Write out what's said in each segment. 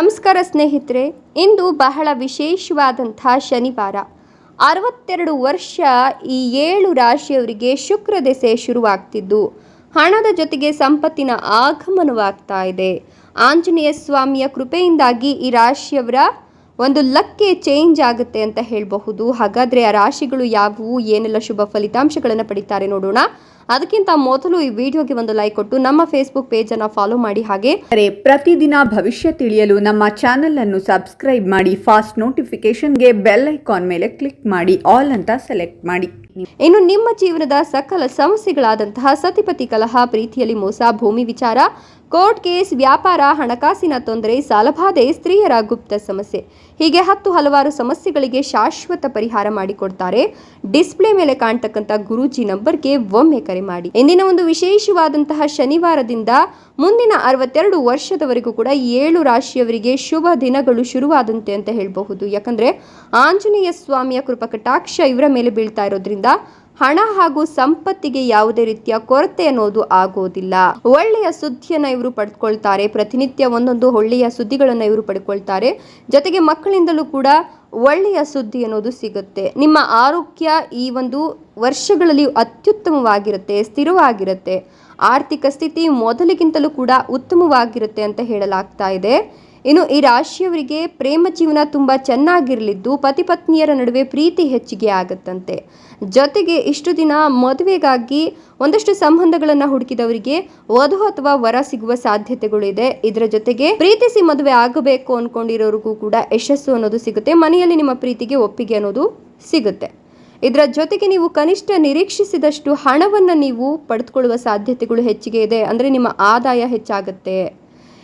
ನಮಸ್ಕಾರ ಸ್ನೇಹಿತರೆ, ಇಂದು ಬಹಳ ವಿಶೇಷವಾದಂಥ ಶನಿವಾರ. ಅರವತ್ತೆರಡು ವರ್ಷ ಈ ಏಳು ರಾಶಿಯವರಿಗೆ ಶುಕ್ರ ದೆಸೆ ಶುರುವಾಗ್ತಿದ್ದು. ಹಣದ ಜೊತೆಗೆ ಸಂಪತ್ತಿನ ಆಗಮನವಾಗ್ತಾ ಇದೆ. ಆಂಜನೇಯ ಸ್ವಾಮಿಯ ಕೃಪೆಯಿಂದಾಗಿ ಈ ರಾಶಿಯವರ ಒಂದು ಲಕ್ಕೆ ಚೇಂಜ್ ಆಗುತ್ತೆ ಅಂತ ಹೇಳಬಹುದು. ಹಾಗಾದರೆ ಆ ರಾಶಿಗಳು ಯಾವುವು? ಏನೆಲ್ಲ ಶುಭ ಫಲಿತಾಂಶಗಳನ್ನು ಪಡಿತಾರೆ ನೋಡೋಣ. ಅದಕ್ಕಿಂತ ಮೊದಲು ಈ ವಿಡಿಯೋಗೆ ಒಂದು ಲೈಕ್ ಕೊಟ್ಟು ನಮ್ಮ ಫೇಸ್ಬುಕ್ ಪೇಜನ್ನು ಫಾಲೋ ಮಾಡಿ ಹಾಗೆ. ಪ್ರತಿದಿನ ಭವಿಷ್ಯ ತಿಳಿಯಲು ನಮ್ಮ ಚಾನೆಲ್ ಅನ್ನು ಸಬ್ಸ್ಕ್ರೈಬ್ ಮಾಡಿ ಫಾಸ್ಟ್ ನೋಟಿಫಿಕೇಶನ್ಗೆ ಬೆಲ್ ಐಕಾನ್ ಮೇಲೆ ಕ್ಲಿಕ್ ಮಾಡಿ ಆಲ್ ಅಂತ ಸೆಲೆಕ್ಟ್ ಮಾಡಿ. ಇನ್ನು ನಿಮ್ಮ ಜೀವನದ ಸಕಲ ಸಮಸ್ಯೆಗಳಾದಂತಹ ಸತಿಪತಿ ಕಲಹ ಪ್ರೀತಿಯಲ್ಲಿ ಮೋಸ ಭೂಮಿ ವಿಚಾರ ಕೋರ್ಟ್ ಕೇಸ್ ವ್ಯಾಪಾರ, ಹಣಕಾಸಿನ ತೊಂದರೆ ಸಾಲಬಾಧೆ ಸ್ತ್ರೀಯರ ಗುಪ್ತ ಸಮಸ್ಯೆ. ಹೀಗೆ ಹತ್ತು ಹಲವಾರು ಸಮಸ್ಯೆಗಳಿಗೆ ಶಾಶ್ವತ ಪರಿಹಾರ ಮಾಡಿಕೊಡ್ತಾರೆ. ಡಿಸ್ಪ್ಲೇ ಮೇಲೆ ಕಾಣ್ತಕ್ಕಂಥ ಗುರೂಜಿ ನಂಬರ್ಗೆ ಒಮ್ಮೆ ಕರೆ ಮಾಡಿ. ಇಂದಿನ ಒಂದು ವಿಶೇಷವಾದಂತಹ ಶನಿವಾರದಿಂದ ಮುಂದಿನ ಅರವತ್ತೆರಡು ವರ್ಷದವರೆಗೂ ಕೂಡ ಏಳು ರಾಶಿಯವರಿಗೆ ಶುಭ ದಿನಗಳು ಶುರುವಾದಂತೆ ಅಂತ ಹೇಳಬಹುದು. ಯಾಕಂದ್ರೆ ಆಂಜನೇಯ ಸ್ವಾಮಿಯ ಕೃಪಕಟಾಕ್ಷ ಇವರ ಮೇಲೆ ಬೀಳ್ತಾ ಇರೋದ್ರಿಂದ ಹಣ ಹಾಗೂ ಸಂಪತ್ತಿಗೆ ಯಾವುದೇ ರೀತಿಯ ಕೊರತೆ ಅನ್ನೋದು ಆಗೋದಿಲ್ಲ. ಒಳ್ಳೆಯ ಸುದ್ದಿಯನ್ನ ಇವರು ಪಡ್ಕೊಳ್ತಾರೆ, ಪ್ರತಿನಿತ್ಯ ಒಂದೊಂದು ಒಳ್ಳೆಯ ಸುದ್ದಿಗಳನ್ನ ಇವರು ಪಡ್ಕೊಳ್ತಾರೆ. ಜೊತೆಗೆ ಮಕ್ಕಳಿಂದಲೂ ಕೂಡ ಒಳ್ಳೆಯ ಸುದ್ದಿ ಅನ್ನೋದು ಸಿಗುತ್ತೆ. ನಿಮ್ಮ ಆರೋಗ್ಯ ಈ ಒಂದು ವರ್ಷಗಳಲ್ಲಿ ಅತ್ಯುತ್ತಮವಾಗಿರುತ್ತೆ, ಸ್ಥಿರವಾಗಿರುತ್ತೆ. ಆರ್ಥಿಕ ಸ್ಥಿತಿ ಮೊದಲಿಗಿಂತಲೂ ಕೂಡ ಉತ್ತಮವಾಗಿರುತ್ತೆ ಅಂತ ಹೇಳಲಾಗ್ತಾ ಇದೆ. ಇನ್ನು ಈ ರಾಶಿಯವರಿಗೆ ಪ್ರೇಮ ಜೀವನ ತುಂಬ ಚೆನ್ನಾಗಿರಲಿದ್ದು ಪತಿ ಪತ್ನಿಯರ ನಡುವೆ ಪ್ರೀತಿ ಹೆಚ್ಚಿಗೆ ಆಗುತ್ತಂತೆ. ಜೊತೆಗೆ ಇಷ್ಟು ದಿನ ಮದುವೆಗಾಗಿ ಒಂದಷ್ಟು ಸಂಬಂಧಗಳನ್ನು ಹುಡುಕಿದವರಿಗೆ ವಧು ಅಥವಾ ವರ ಸಿಗುವ ಸಾಧ್ಯತೆಗಳು ಇದೆ. ಇದರ ಜೊತೆಗೆ ಪ್ರೀತಿಸಿ ಮದುವೆ ಆಗಬೇಕು ಅನ್ಕೊಂಡಿರೋರಿಗೂ ಕೂಡ ಯಶಸ್ಸು ಅನ್ನೋದು ಸಿಗುತ್ತೆ. ಮನೆಯಲ್ಲಿ ನಿಮ್ಮ ಪ್ರೀತಿಗೆ ಒಪ್ಪಿಗೆ ಅನ್ನೋದು ಸಿಗುತ್ತೆ. ಇದರ ಜೊತೆಗೆ ನೀವು ಕನಿಷ್ಠ ನಿರೀಕ್ಷಿಸಿದಷ್ಟು ಹಣವನ್ನು ನೀವು ಪಡೆದುಕೊಳ್ಳುವ ಸಾಧ್ಯತೆಗಳು ಹೆಚ್ಚಿಗೆ ಇದೆ. ಅಂದರೆ ನಿಮ್ಮ ಆದಾಯ ಹೆಚ್ಚಾಗುತ್ತೆ.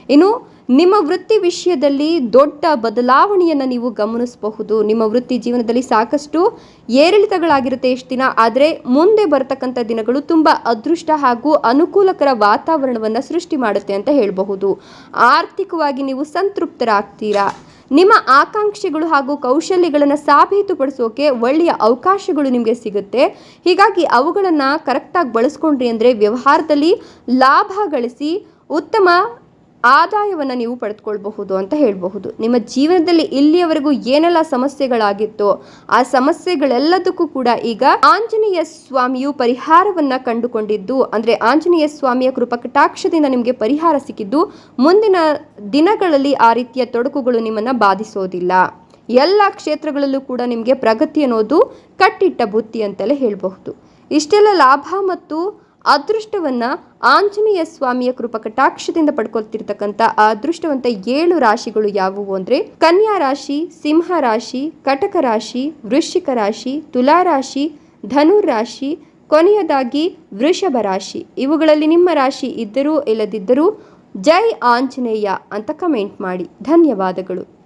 ಇನ್ನು ನಿಮ್ಮ ವೃತ್ತಿ ವಿಷಯದಲ್ಲಿ ದೊಡ್ಡ ಬದಲಾವಣೆಯನ್ನು ನೀವು ಗಮನಿಸಬಹುದು. ನಿಮ್ಮ ವೃತ್ತಿ ಜೀವನದಲ್ಲಿ ಸಾಕಷ್ಟು ಏರಿಳಿತಗಳಾಗಿರುತ್ತೆ ಎಷ್ಟು ದಿನ. ಆದರೆ ಮುಂದೆ ಬರತಕ್ಕಂಥ ದಿನಗಳು ತುಂಬ ಅದೃಷ್ಟ ಹಾಗೂ ಅನುಕೂಲಕರ ವಾತಾವರಣವನ್ನು ಸೃಷ್ಟಿ ಮಾಡುತ್ತೆ ಅಂತ ಹೇಳಬಹುದು. ಆರ್ಥಿಕವಾಗಿ ನೀವು ಸಂತೃಪ್ತರಾಗ್ತೀರಾ? ನಿಮ್ಮ ಆಕಾಂಕ್ಷೆಗಳು ಹಾಗೂ ಕೌಶಲ್ಯಗಳನ್ನು ಸಾಬೀತುಪಡಿಸೋಕೆ ಒಳ್ಳೆಯ ಅವಕಾಶಗಳು ನಿಮಗೆ ಸಿಗುತ್ತೆ. ಹೀಗಾಗಿ ಅವುಗಳನ್ನು ಕರೆಕ್ಟಾಗಿ ಬಳಸ್ಕೊಂಡ್ರಿ ಅಂದರೆ ವ್ಯವಹಾರದಲ್ಲಿ ಲಾಭ ಗಳಿಸಿ ಉತ್ತಮ ಆದಾಯವನ್ನು ನೀವು ಪಡೆದುಕೊಳ್ಬಹುದು ಅಂತ ಹೇಳಬಹುದು. ನಿಮ್ಮ ಜೀವನದಲ್ಲಿ ಇಲ್ಲಿಯವರೆಗೂ ಏನೆಲ್ಲ ಸಮಸ್ಯೆಗಳಾಗಿತ್ತೋ ಆ ಸಮಸ್ಯೆಗಳೆಲ್ಲದಕ್ಕೂ ಕೂಡ ಈಗ ಆಂಜನೇಯ ಸ್ವಾಮಿಯು ಪರಿಹಾರವನ್ನ ಕಂಡುಕೊಂಡಿದ್ದು, ಅಂದ್ರೆ ಆಂಜನೇಯ ಸ್ವಾಮಿಯ ಕೃಪಕಟಾಕ್ಷದಿಂದ ನಿಮಗೆ ಪರಿಹಾರ ಸಿಕ್ಕಿದ್ದು, ಮುಂದಿನ ದಿನಗಳಲ್ಲಿ ಆ ರೀತಿಯ ತೊಡಕುಗಳು ನಿಮ್ಮನ್ನ ಬಾಧಿಸೋದಿಲ್ಲ. ಎಲ್ಲ ಕ್ಷೇತ್ರಗಳಲ್ಲೂ ಕೂಡ ನಿಮಗೆ ಪ್ರಗತಿ ಅನ್ನೋದು ಕಟ್ಟಿಟ್ಟ ಬುತ್ತಿ ಅಂತಲೇ ಹೇಳಬಹುದು. ಇಷ್ಟೆಲ್ಲ ಲಾಭ ಮತ್ತು ಅದೃಷ್ಟವನ್ನ ಆಂಜನೇಯ ಸ್ವಾಮಿಯ ಕೃಪಕಟಾಕ್ಷದಿಂದ ಪಡ್ಕೊಳ್ತಿರ್ತಕ್ಕಂಥ ಅದೃಷ್ಟವಂತ ಏಳು ರಾಶಿಗಳು ಯಾವುವು ಅಂದ್ರೆ ಕನ್ಯಾ ರಾಶಿ, ಸಿಂಹ ರಾಶಿ, ಕಟಕ ರಾಶಿ, ವೃಶ್ಚಿಕ ರಾಶಿ, ತುಲಾ ರಾಶಿ, ಧನುರ್ ರಾಶಿ, ಕೊನೆಯದಾಗಿ ವೃಷಭ ರಾಶಿ. ಇವುಗಳಲ್ಲಿ ನಿಮ್ಮ ರಾಶಿ ಇದ್ದರೂ ಇಲ್ಲದಿದ್ದರೂ ಜೈ ಆಂಜನೇಯ ಅಂತ ಕಮೆಂಟ್ ಮಾಡಿ. ಧನ್ಯವಾದಗಳು.